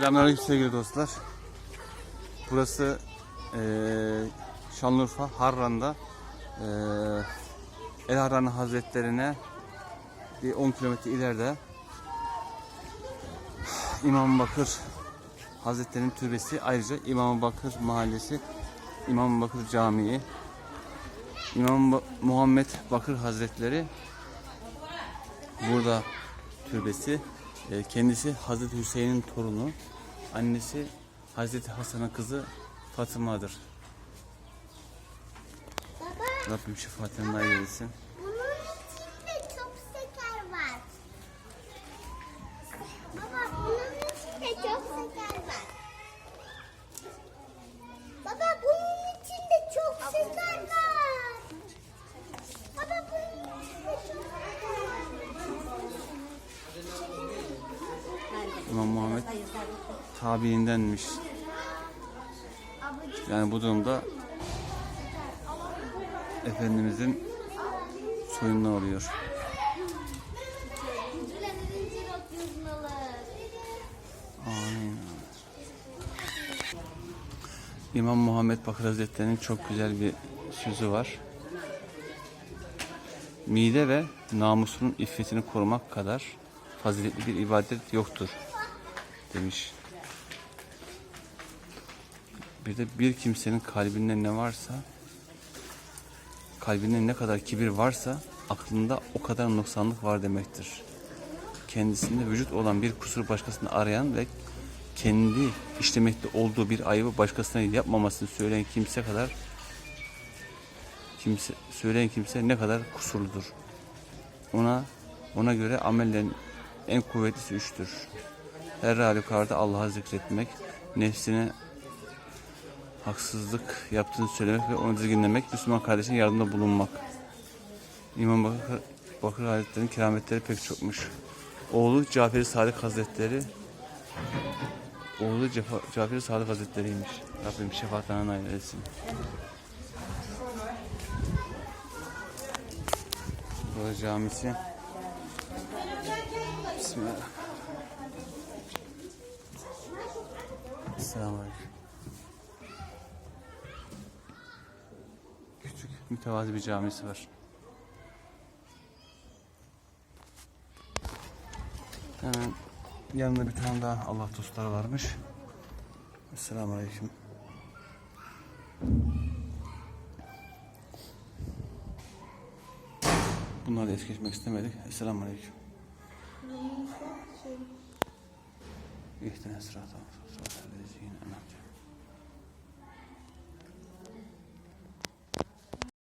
Selamünaleyküm sevgili dostlar. Burası eee Şanlıurfa Harran'da eee El Harran Hazretlerine bir 10 kilometre ileride İmam Bakır Hazretleri'nin türbesi ayrıca İmam Bakır Mahallesi İmam Bakır Camii İmam Ba- Muhammed Bakır Hazretleri burada türbesi. E, Kendisi Hazreti Hüseyin'in torunu. Annesi Hazreti Hasan'ın kızı Fatıma'dır. Baba Rabbim şefaatini nail eylesin. bunun içinde çok şeker var. Baba bunun içinde çok şeker var. Baba bunun içinde çok şeker var. Baba bunun içinde çok şeker var. İmam Muhammed tabiindenmiş. Yani bu durumda Efendimizin soyundan oluyor. Amin. İmam Muhammed Bakır Hazretleri'nin çok güzel bir sözü var. Mide ve namusunun iffetini korumak kadar faziletli bir ibadet yoktur demiş. Bir de bir kimsenin kalbinde ne varsa kalbinde ne kadar kibir varsa aklında o kadar noksanlık var demektir. Kendisinde vücut olan bir kusur başkasında arayan ve kendi işlemekte olduğu bir ayıbı başkasına yapmamasını söyleyen kimse kadar kimse söyleyen kimse ne kadar kusurludur. Ona ona göre amellerin en kuvvetlisi üçtür. Her halükarda Allah'a zikretmek, nefsine haksızlık yaptığını söylemek ve onu dizginlemek, Müslüman kardeşine yardımda bulunmak. İmam Bakır, Bakır Hazretleri'nin kerametleri pek çokmuş. Oğlu Cafer-i Sadık Hazretleri Oğlu Cafer-i Sadık Hazretleri'ymiş. Rabbim şefaatlerine nail etsin. Burada camisi. Bismillah. Selamünaleyküm. Küçük mütevazi bir camisi var. Hemen yanında bir tane daha Allah dostları varmış. Selamünaleyküm. Bunları da es geçmek istemedik. Selamünaleyküm. İhtine sıra